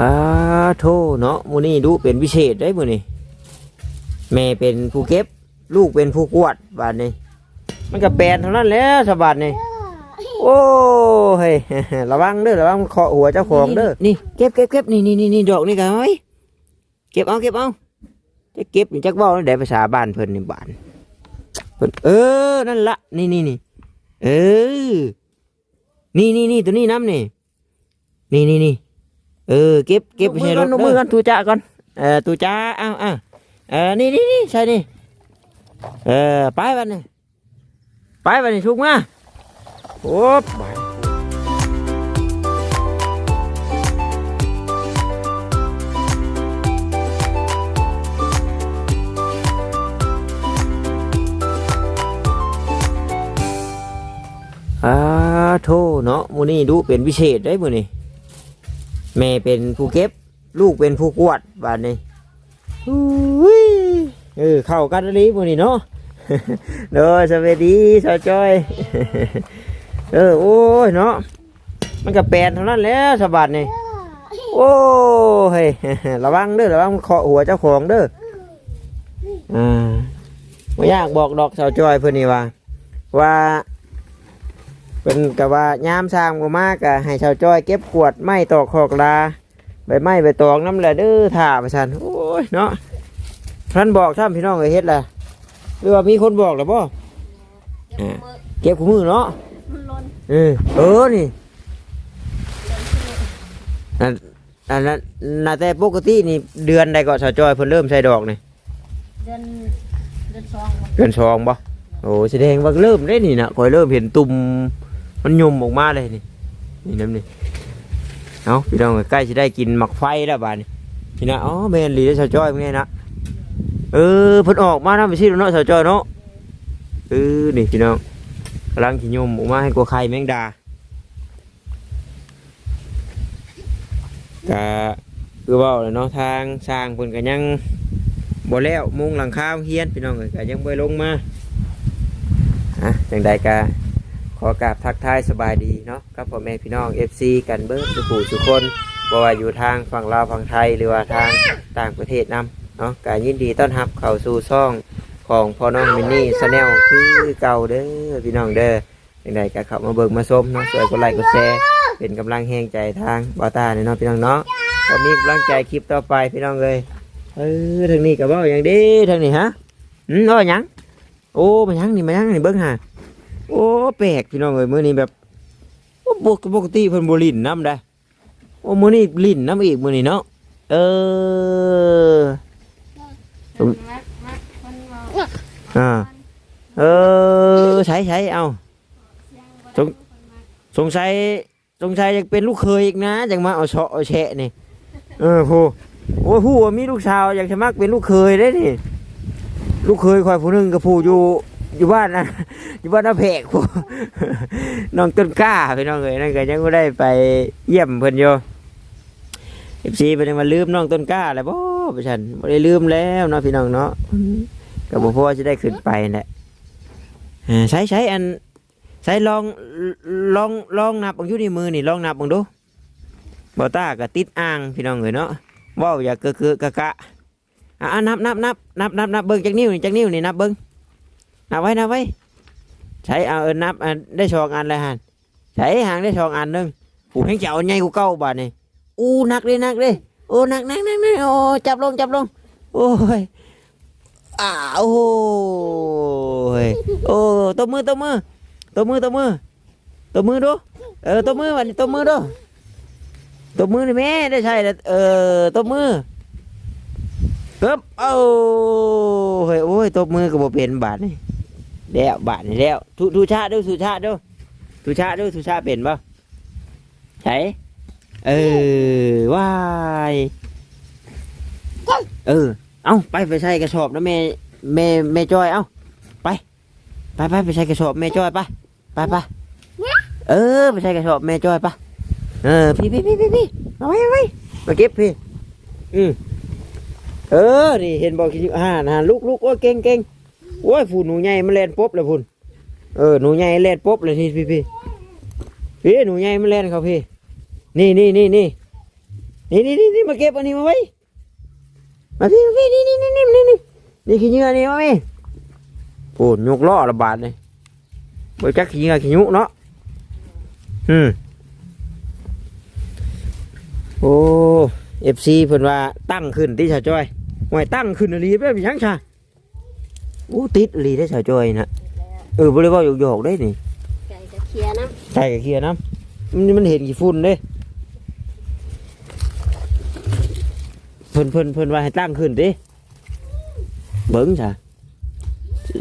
อาโทเนาะมูนี่ดูเป็นพิเศษได้มูนี่แม่เป็นผู้เก็บ ลูกเป็นผู้กวดบาดนี้มันก็แปลนเท่านั้นแหล้วสบาดนี่โอ้เฮ้ยระวังเด้อระวังเคาะหัวเจ้าของเด้อนี่เก็บเก็บเก็บนี่นี่นี่นี่ดอกนี่กันเฮ้ยเก็บเอาเก็บเอาจะเก็บนี่จักเว้าได้ภาษาบ้านเพิ่นนี่บ้านเพิ่นเออนั่นละนี่นี่นี่เออนี่นี่นี่ตัวนี้น้ำนี่นี่นี่นี่ เออเก็บเก็บไปใส่รถมือกันตูจ้าก่อนเออตูจ้าอ้าวอ้าวเออนี่นี่นี่ใช่นี่เออไปบันนี่ไปบันนี่ชุกมาโอ้ไปอาโทเนาะมูนี่ดูเป็นพิเศษได้มูนี่ แม่เป็นผู้เก็บ ลูกเป็นผู้กวดบาดนี้อุ้ยเออเข้ากันเลยพวกนี้เนาะเด้อสวัสดีสาวจอย เออโอ้ยเนาะมันก็แปลนเท่านั้นแล้วสบัดนี่โอ้เฮ้ยระวังเด้อระวังเคาะหัวเจ้าของเด้ออ่าไม่อยากบอกดอกสาวจอยเพื่อนนี่ว่าว่า เป็นกับว่ายามสร้างบ่มากะให้ชาวจ้อยเก็บขวดไม้ตอกขอกลาใบไม้ใบตองน้ำแหละเด้อถ่าประชันโอ้ยเนาะท่านบอกท่านพี่น้องเคยเฮ็ดแหละหรือว่ามีคนบอกหรือบ่อ่าเก็บขูมือเนาะมันล้นเออเออนี่อันอันนั้นน่าแต่ปกตินี่เดือนใดก็ชาวจ้อยเพิ่นเริ่มใส่ดอกนี่เดือนเดือนสองบ่เดือนสองบ่โอ้แสดงว่าเริ่มได้นี่นะคอยเริ่มเห็นตุ่ม มันยมออกมาเลยนี่นี่น้ำนี่เอาพี่น้องใกล้จะได้กินหมักไฟแล้วบาดนี้พี่นะอ๋อแมนหลีได้ชาวจ้อยเป็นไงนะเออเพิ่นออกมานะไปสิเนาะชาวจ้อยเนาะเออนี่พี่น้องกำลังขิยมออกมาให้กลัวไข่แมงดาก็คือว่าเลยเนาะทางสร้างเพิ่นก็ยังบ่แล้วมุงหลังคาเฮียนพี่น้องเอ้ยก็ยังบ่ได้ลงมาอะจังใดก็ อกราบทักทายสบายดีเนาะกับพ่อแม่พี่น้อง FC กันเบิร์สุขูสุคนบ่ว่าอยู่ทางฝั่งลาวฝั่งไทยหรือว่าทางต่างประเทศนํเนาะการยินดีต้อนรับเข้าสู่ช่องของพ่อน้องมินนี่ชาแนลคือเก่าเด้อพี่น้องเด้อจังใดก็เข้ามาเบิ่งมาชมเนาะช่วยกดไลค์กดแชร์เป็นกำลังแห่งใจทางบอต้าเนาะพี่น้องเนาะพอมีกำลังใจคลิปต่อไปพี่น้องเลยเออทางนี้ก็เว้าอย่างดีทางนี้ฮะอืมเว้าหยังโอ้มายังนี่มายังนี่เบิ่งหา โอ้แปลกพี่น้องเอ้ยมื้อนี้แบบโอ้ปกปกติเพิ่นบ่ลิ้นน้ำได้โอ้มื้อนี้ลิ้นน้ำอีกมื้อนี้เนาะเออมักมักมันเมาอ่าเออใช้ใช้เอาสงสงสัยสงสัยอยากเป็นลูกเคยอีกนะจังมาเอาเฉาะเอาแฉะนี่เออผู้โอ้ยผู้ว่ามีลูกสาวอยากจะมักเป็นลูกเคยได้นี่ลูกเคยคอยผู้หนึงกับผู้อยู่ อยู่บ้านนะอยู่บ้านนาแพกผู้น้องต้นกล้าพี่น้องเอ้ยนั่นก็ยังบ่ได้ไปเยี่ยมเพิ่นอยู่เอฟซีเพิ่นยังมาลืมน้องต้นกล้าแล้วบ่ไปฉันบ่ได้ลืมแล้วเนาะพี่น้องเนาะก็บ่พอจะได้ขึ้นไปแหละใช้ใช้อันใช้ลองลองลองนับบังอยู่ในมือนี่ลองนับบังดูบอต้าก็ติดอ่างพี่น้องเอ๋ยเนาะว้าวอย่าเกอกอกะกะอะนับนับนับนับนับนับเบิ้งจากนิ้วนี่จากนิ้วนี่นับเบิ้ง นับไว้นับไว้ใช้เอาเออนับอันได้สองอันเลยฮันใช้หางได้สองอันหนึงผู้ให้เจ้าใหญ่กูเก้าบาทนี่อู้นักเลยนักเลยโอ้นักนักนักนักโอ้จับลงจับลงโอ้ยอ้าวโอ้ยโอ้ตบมือตบมือตัวมือตัวมือตัวมือดูเออตัวมือวันนี้ตัวมือดูตัวมือนี่แม่ได้ใช่แล้วเออตัวมือเกือบโอ้เฮ้ยโอ้ยตัวมือก็บ่เป็นบาทนี่ แล้วบาทนี่แล้วทุทุชาดูทุชาดูทุชาดูทุชาเป็นป่ะใช่เออว้ายเออ เอาไปไปใส่กระสอบนะแม่แม่แม่จอยเอาไป ไปไปไปใส่กระสอบแม่จอยไปไปไปเออไปใส่กระสอบแม่จอยไปเออพี่พี่พี่พี่พี่เอาไว้เอาไว้มาเก็บพี่อืมเออนี่เห็นบอกกินอ่านะลูกลูกโอ้เก่งเก่ง โอ้ยผู้หนูใหญ่มันเล่นปุ๊บเลยพุ่นเออหนูใหญ่เล่นปุ๊บเลยนี่พี่พี่พี่หนูใหญ่มันเล่นเขาพี่ นี่นี่นี่นี่นี่นี่นี่นี่มาเก็บอันนี้มาไว้มาพี่มาพี่นี่นี่นี่นี่นี่นี่นี่ขี้เหงื่อนี่มาพี่ปูนยกล้อระบาดเลยเบิจักขี้เหงื่อขี้ยุเนาะอืมโอ้เอฟซีเพิ่นว่าตั้งขึ้นที่ชาจ้อยห่วยตั้งขึ้นอหลีแบบยังชา อ้ติดอหลีได้ชาวจ้อยนะเออบ่ได้เว่าหยอกๆได้นี่ไก่จะเคลียร์น้ใช่กับเคลียร์น้ำมันมันเห็นกี่ฝุ่นเด้เพิ่นเพิ่นเพิ่นว่าให้ตั้งขึ้นดิเบิ้งจ้ะ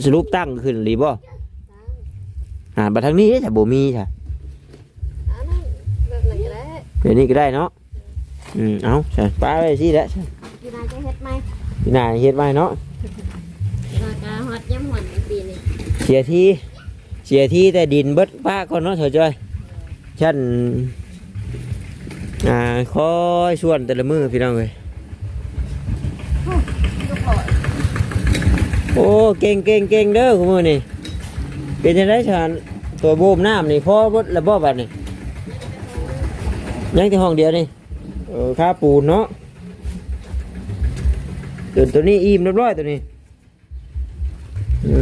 สรุปตั้งขึ้นหรือบ่ำอ่าบัดทางนี้จ้ะบ่มีจ้ะอันนั้นแบบไหนก็ได้เดี๋ยวนี้ก็ได้เนาะ อืม เอาจ้ะป้าไปสิแล้วจ้ะพี่นายจะเฮ็ดไหม พี่นายเฮ็ดไว้เนาะ เสียที่เสียที่แต่ดินเบิดป้าก่อนเนาะเถอะจ้อยฉันอ่าคอยชวนแต่ละมือพี่น้องเอ้ยโอ้เก่งเก่งเก่งเด้อคุณมือนี่เป็นยังไงฉันตัวโบมน้ำนี่พ่อบดระบบบัดนี่ยังที่ห้องเดียวนี่ค่าปูนเนาะตัวนี้อิ่มเรียบร้อยตัวนี้อื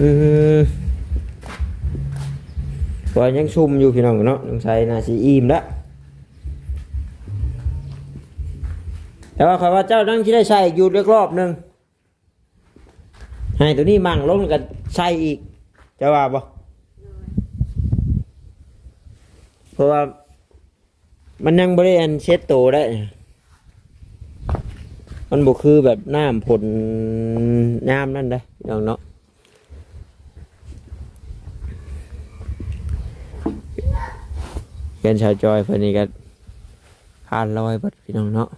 มก็ยังซุ่มอยู่พี่น้องเนาะน้องชายน่าสิอิ่มละแต่ว่าคอยว่าเจ้านั่งที่ได้ใช้อยู่เรียกรอบหนึ่งให้ตัวนี้มั่งลงกันใส่อีกจะว่าบ่เพราะว่า มันยังบริเวณเช็ดโตได้ มันบ่คือแบบน้ำผลน้ำนั่นได้อพี่น้องเนาะ เป็นชาวจอยเพิ่นนี่ก็ผ่านลอยบัดพี่น้องเนาะ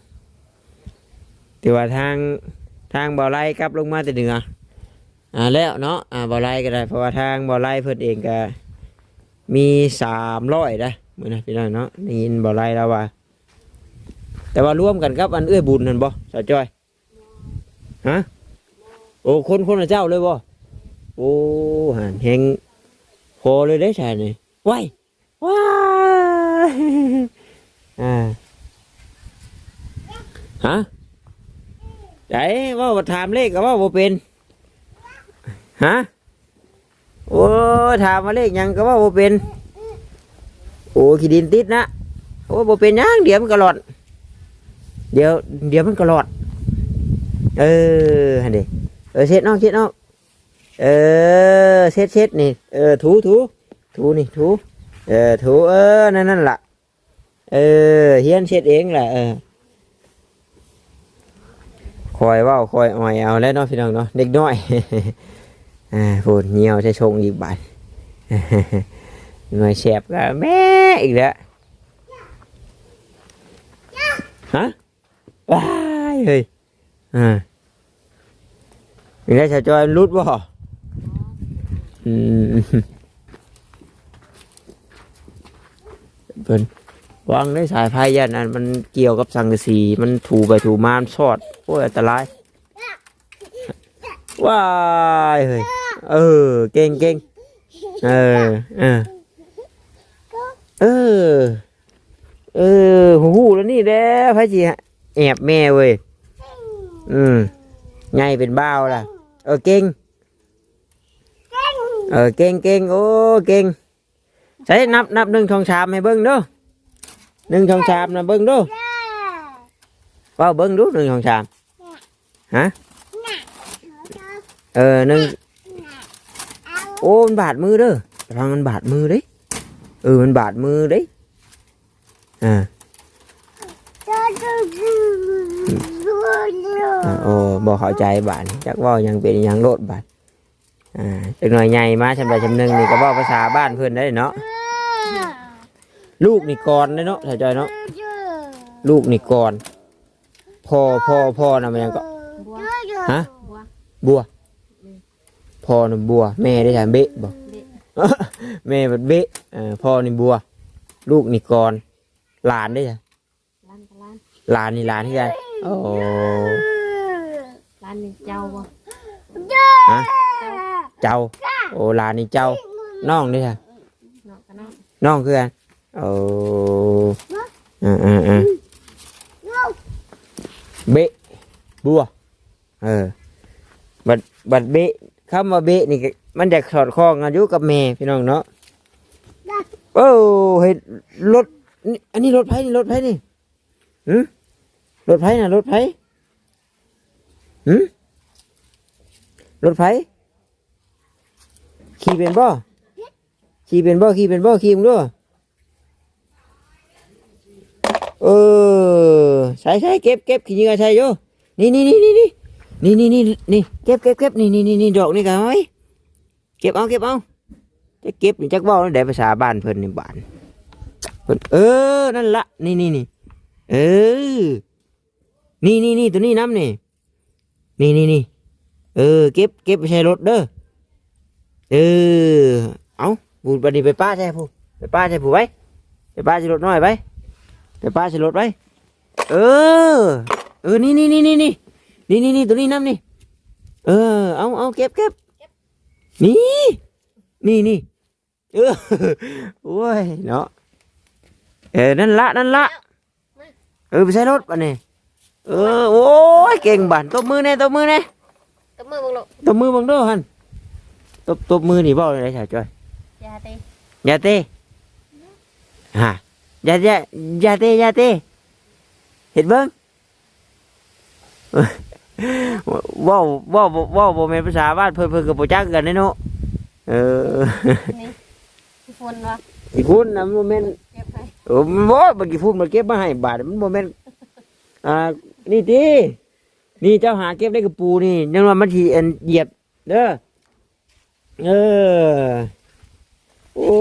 แต่ว่าทางทางบ่อไล่กลับลงมาแต่เหนืออ่าแล้วเนาะอ่าบ่อไล่ก็ได้เพราะว่าทางบ่อไล่เพิ่นเองก็มีสามร้อยได้มื้อนะพี่น้องเนาะได้ยินบ่อไล่แล้วว่า แต่ว่าร่วมกันกับอันเอื้อบุญนั่นบ่สาวจอยฮะโอ้คนคนเจ้าเลยบ่โอ้หันเฮงพอเลยได้ใช่นี่ว้ายว้ายอ่า ฮะไหนว่าบ่ถามเลขก็ว่าบ่เป็นฮะโอ้ถามมาเลขหยังก็ว่าบ่เป็นโอ้ขี้ดินติดนะโอ้บ่เป็นหยังเดี๋ยวมันก็หลอด เดี๋ยว เดี๋ยวมันก็หลอด เออฮันดิเออเช็ดนอกเช็ดนอกเออเช็ดเช็ดนี่เออถูถูถูนี่ถูเออถูเออนั่นนั่นล่ะเออเฮียนเช็ดเองแหละเออ คอยว่าคอยอ่อยเอาแล้วเนาะพี่น้องเนาะเด็กน้อยอ่าพูดเงียวใช้ชงอีกบาทหน่วยแสบก็แม่อีกแล้วฮะว้ายเฮ้ยอ่ามีได้ชาวจอยรุดบ่อืมเพิ่นวางได้สายพายยันอันมันเกี่ยวกับสังกะสีมันถูไปถูมามันชอด โอ้ยอันตรายว้ายเฮ้ยเออเก่งเก่งเออเออเออเออหูหูแล้วนี่แด้พระจีแอบแม่เว้ยอืมไงเป็นบ้าวล่ะ เออเก่งเออเก่งเก่งโอ้เก่งใช้นับนับหนึ่งทองชามให้เบิ้งเดูหนึ่งทองชามนะเบิ้งเดูว่าเบิ้งดูหนึ่งทองชาม ฮะเออหนึ่งโอ้มันบาดมือเด้อระวังมันบาดมือเด้เออมันบาดมือเด้อ่าอ่าโอ้บอกเข้าใจบาดจักเว่าหยังเป็นหยังโลดบาดอ่าจักหน่อยใหญ่มาชำใดชำหนึ่งนี่ก็บอกภาษาบ้านเพื่อนได้เนาะลูกนี่ก่อนได้เนาะเข้าใจเนาะลูกนี่ก่อนพ่อพ่อพ่อนะมันยังก็บัว ฮะบัวบัว พ่อนี่บัว แม่ได้ใช่เบะบอกเด็กแม่บัดเบะเออพ่อนี่บัว ลูกนี่กรหลานได้ใช่ร้านกับร้านหลานนี่หลานที่กันโอ้ร้านนี่เจ้าบ่ฮะเจ้า โอ้หลานนี่เจ้า น้องได้ใช่เนาะกันเนาะน้องคือกันโอ้อ่าอ่าอ่าเบะบัว เออ บัดบัดเบะคำว่าเบะนี่ก็มันจะสอดคล้องกันอยู่กับแม่พี่น้องเนาะโอ้เห็นรถนี่อันนี้รถไผนี่รถไผนี่หืมรถไผน่ะรถไผหืมรถไผขี่เป็นบ่ขี่เป็นบ่ขี่เป็นบ่ขี่มึงด้วยเออใช่ใช่เก็บเก็บขี่ยิงอะไรใช่โยนี่นี่นี่นี่ นี่นี่นี่นี่เก็บเก็บเก็บนี่นี่นี่นี่ดอกนี่กันเฮ้ยเก็บเอาเก็บเอาจะเก็บนี่จักเว่าได้ภาษาบ้านเพิ่นนี่บ้านเพิ่นเออนั่นละนี่นี่นี่เออนี่นี่นี่ตัวนี้น้ำนี่นี่นี่นี่เออ เก็บเก็บไปใช้รถเด้อเออเอาบูดบัดนี้ไปป้าใช่ผู้ไปป้าใช่ผู้ไว้ไปป้าใช้รถน้อยไว้ไปป้าใช้รถไว้เออเออนี่นี่นี่นี่ นี่นี่นี่นี่ตัวนี้น้ำนี่ เออ เอาเอาเก็บเก็บนี่ นี่นี่เออโอ้ยเนาะ เออ นั่นละนั่นละ เออไปใช้รถป่ะนี่เออ โอ้ย เก่งบันตบมือแน่ตบมือแน่ตบมือมึงลูกตบมือบังเด้วยฮันตบตบมือนี่บอกเลยชาวจ้อยอยาเตะอย่าเตะฮะอย่าอย่าอย่าเตะอย่าเตะเห็นเบิ้ง ว้าวว้าวว้าวบ่แม่นภาษาบ้านเพิ่นเพิ่นก็บ่จักกันแน่เนาะเออนี่พี่ฝนวะอีพุ่นน่ะมันบ่แม่นเก็บไปเออมันบ่บ่กี่พุ่นมันเก็บมาให้บาทมันบ่แม่นอ่านี่ตินี่เจ้าหาเก็บได้กับปูนี่ยังว่ามันสิอันเหยียบเด้อเออโอ้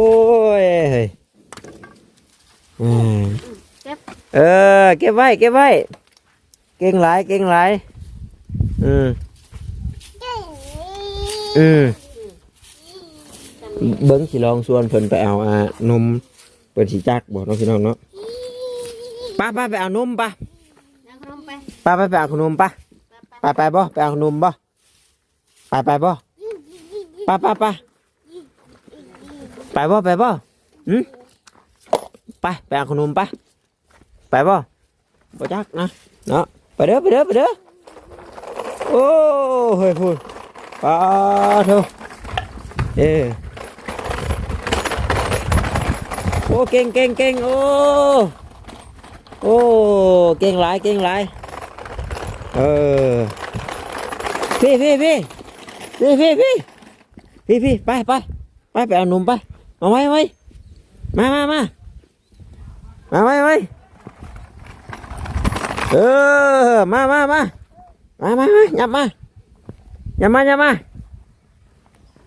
ยเฮ้ยอืมเออเก็บไว้เก็บไว้เก่งหลายเก่งหลาย อืมอืมเบิ้งสิลองชวนเพิ่นไปเอาอ่านมเพิ่นสิจักบอกน้องพี่น้องเนาะป้าป้าไปเอานมป้านั่งขนมไปป้าไปไปเอาขนมป้าไปไปบ่ไปเอาขนมบ่ไปไปบ่ป้าป้าป้าไปบ่ไปบ่หืมไปไปเอาขนมป้าไปบ่บ่จักนะเนาะไปเด้อไปเด้อไปเด้อ โอ้เฮ้ยพูดป้าเถอะเออโอ้เก่งเก่งเก่งโอ้โอ้เก่งหลายเก่งหลายเออพี่พี่พี่พี่พี่พี่พี่พี่ไปไปไปไปเอาหนุ่มไปมาไว้ไว้มามามามาไว้ไว้เออมามามา มามามายับมายับมายับมา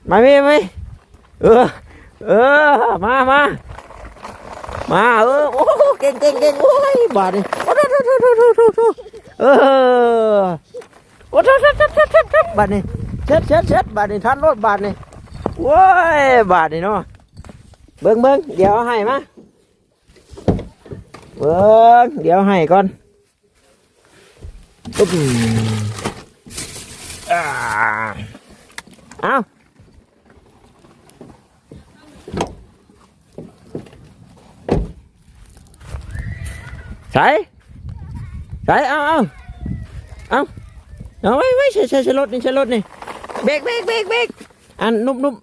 มาพี่พี่เออเออมามามาเออโอ้โหเก่งเก่งเก่งโอ้ยบาดนี่โอ้โหโอ้โหโอ้โหโอ้โหเออโอ้ทัดทัดทัดทัดทัดทัดบาทนี่เช็ดเช็ดเช็ดบาทนี่ทันรถบาทนี่โว้ยบาทนี่เนาะเบิ้งเบิ้งเดี๋ยวเอาให้มาเบิ้งเดี๋ยวให้ก่อนปุ๊บ à. không thấy thấy không không không nó quay quay xe xe xe lốt đi xe lốt này bẹt bẹt bẹt bẹt à núp núp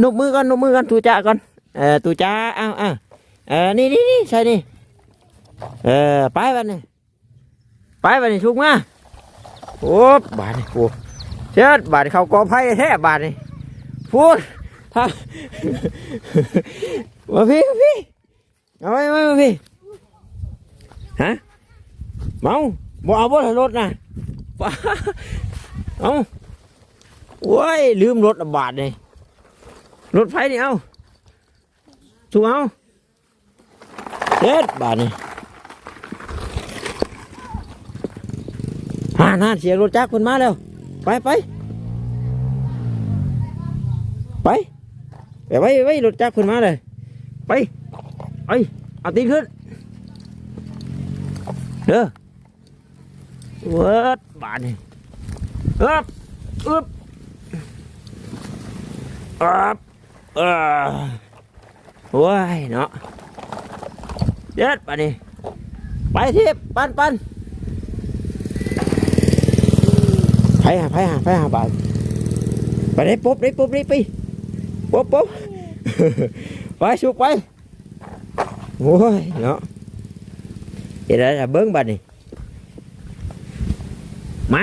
núp mưa con núp mưa con tụi cha con. Ờ, à, tụi cha à, à. à đi đi đi xe đi. À, bái vào này. Bái vào này xuống á โอ้บบาดนี่กูเชิดบาดเขากอไผ่แท้บาดนี่พูดทำมาพี่มาพี่เอาไว้มาพี่ฮะเมาบ่เอาบนรถนะเอาโอ้ยลืมรถบาดเลยรถไฟนี่เอาถูกเอาเจ็ดบาทนี่าน่าเสียงรถจักรคนมาแล้ว ไปไปไปไปไปไปรถจักรคนมาเลย ไปไปเอาตีนขึ้นเด้อเวิร์ดบาดนี่อึบอึบอึบเออโอ้ยเนาะเด็ดบาดนี่ไปทิพปันปัน ไปหาไปหาไปหาบาทไปได้ปุ๊บได้ปุ๊บได้ไปปุ๊บปุ๊บไปชุกไปโอ้ยเนาะเดี๋ยวจะเบิ้งบัดนี่มา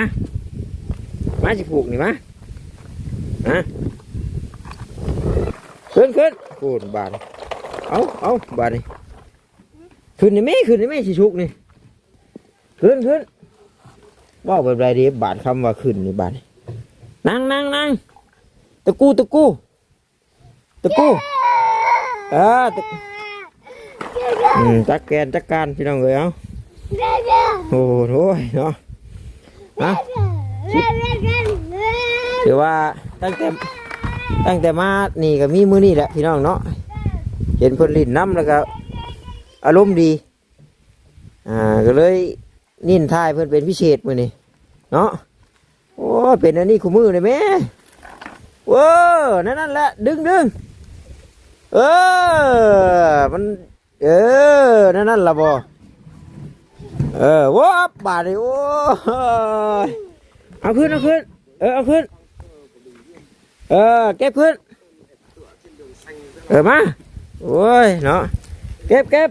มาสิผูกนี่มาฮะขึ้นขึ้นพูดบาดนี่เอาเอาบาดนี่ขึ้นนี่แม่ขึ้นนี่แม่สิชุกนี่ขึ้นขึ้น ว่าแบบไรดีบาทคำว่าขึ้นนี่บาทนั่งนั่งนั่งตะกูตะกูตะกูเออจักแกนจักการพี่น้องเลยเอ้าโอ้โหเนาะนะถือว่าตั้งแต่ตั้งแต่มานี่ก็มีมือนี่แหละพี่น้องเนาะเห็นเพิ่นลิ้นน้ำแล้วก็อารมณ์ดี อ่าก็เลย นินทายเพิ่นเป็นพิเศษมือนี่เนาะโอ้เป็นอันนี้คู่มือเลยแม่เว้านั่นนั่นแหละดึงดึงเออมัน เออนั่นนั่นละบ่เออว้าบาดเลยโอ้ยเอาขึ้นเอาขึ้นเออเอาขึ้นเออเก็บขึ้นเออมาโอ้ยเนาะเก็บเก็บ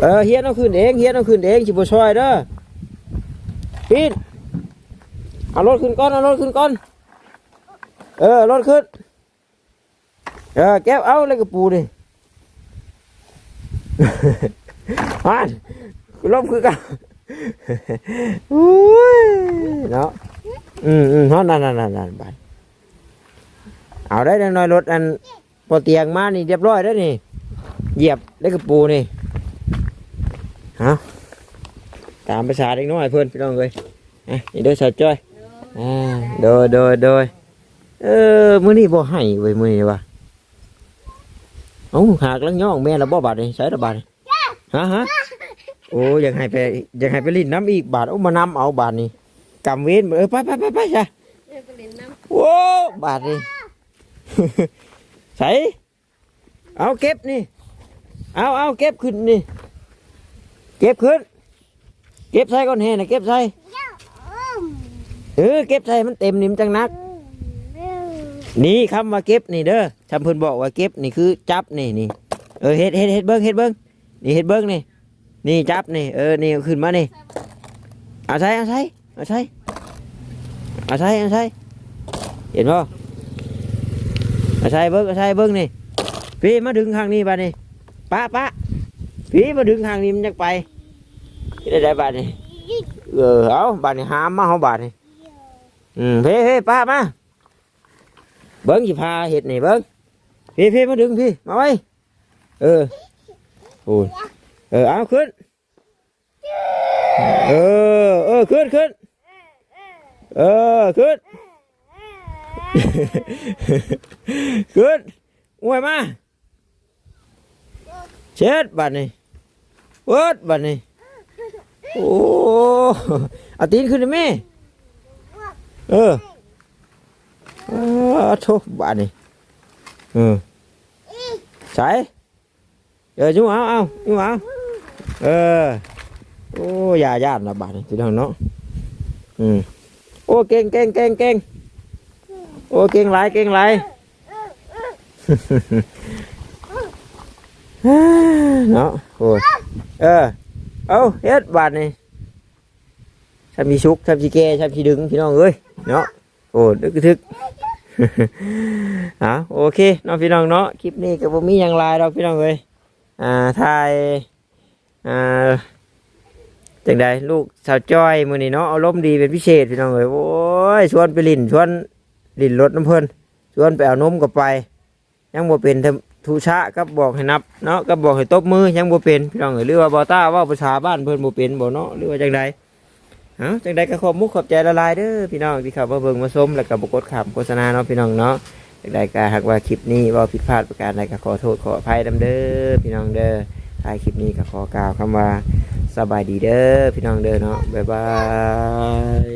เออเฮียนเอาขึ้นเองเฮียนเอาขึ้นเองสิบ่ช่วยเด้อปีนเอารถขึ้นก่อนเอารถขึ้นก่อนเออรถขึ้นเออแก้วเอาเลยกระปูดิฮานล้มคือกันอุ้ยเนาะอืมอืมนั่นนั่นนั่นนั่นไปเอาได้ดังน้อยรถอันพอเตียงมานี่เรียบร้อยแล้วนี่ เหยียบได้กระปูนี่ ฮะตามภาษาเด็กน้อยเพื่อนพี่น้องเลยอะนี่เด้อสาวจ้อยอ่าโดยโดยโดยเออมื้อนี้บ่ให้เว้ยมื้อนี้ว่ะเอ้าหากลังย่องแม่ละบ่บาดนี่ใช้ละบาดนี่ฮะฮะโอ้อยากให้ไปอยากให้ไปลิ้นน้ำอีกบาทโอ้มานำเอาบาทนี่กำเว้นเออไปไปไปไปจ้ะเดี๋ยวไปเล่โอ้บาทนี่ใส่เอาเก็บนี่ เอาเอาเก็บขึ้นนี่ เก็บขึ้น เก็บใส่ก้อนแห่นะเก็บใส่เออเก็บใส่มันเต็มนี่มจังนัก นี่คำว่าเก็บนี่เด้อชำเพิ่นบอกว่าเก็บนี่คือจับนี่นี่เออเฮ็ดเฮ็ดเฮ็ดเบิ้งเฮ็ดเบิ้งนี่เฮ็ดเบิ้งนี่ นี่จับนี่เออนี่ขึ้นมานี่เอาใส่เอาใส่เอาใส่เอาใส่เอาใส่เห็นบ่เอาใส่เบิ้งเอาใส่เบิ้งนี่พี่มาดึงข้างนี้บานี่ป้าป้า พี่มาดึงข้างนี้มันจักไปได้ได้บาดนี่เออเอาบาดนี่หามมาเฮาบาดนี่อืมเพ่เพ่ป้ามาเบิ้งสิพาเห็ดนี่เบิ้งพี่พี่มาดึงพี่มาไว้เออโอ้ยเออเอาขึ้นเออเออขึ้นขึ้นเออขึ้นขึ้นอวยมา เช็ดบัดนี่เวิดบัดนี่โอ้อาตีนขึ้นเลยแม่เอออาโทุบาดนี่เออใส่เออจุ๊เอาเอาจุ๊เอาเออโอ้ยาญาตินะบาดนี่พี่น้องเนาะอืมโอ้เก่งเก่งเก่งเก่งโอ้เก่งหลายเก่งหลาย เนาะโอ้ยเออ เอาเฮ็ดบาดนี่ทำมีชุกทำชีแกทำชีดึงพี่น้องเอ้ยเนาะโอ้ดึกทึกอะโอเคน้องพี่น้องเนาะคลิปนี้ก็บ่มีหยังหลายดอกพี่น้องเอ้ยอ่าถ่ายอ่าจังใดลูกสาวจ้อยมือนี้เนาะอารมณ์ดีเป็นพิเศษพี่น้องเอ้ยโอ้ยชวนไปลินชวนลินรถน้ำเพิ่นชวนไปเอานมก็ไป ยังบ่เป็น ทำทุชะก็บอกให้นับเนาะก็บอกให้ตบมือยังบ่เป็นพี่น้องเอ้ยหรือว่าบ่ต้าว่าภาษาบ้านเพิ่นบ่เป็นบ่เนาะหรือว่าจังใดเอ้าจังใดก็ขอบมุกขอบใจละลายเด้อพี่น้องที่เข้ามาเบิ่งมาชมแล้วก็บ่กดขามโฆษณาเนาะพี่น้องเนาะจังใดก็หากว่าคลิปนี้เว่าผิดพลาดประการใดก็ขอโทษขออภัยนํเด้อพี่น้องเด้อท้ายคลิปนี้ก็ขอกล่าวคำว่าสบายดีเด้อพี่น้องเด้อเนาะบ๊ายบาย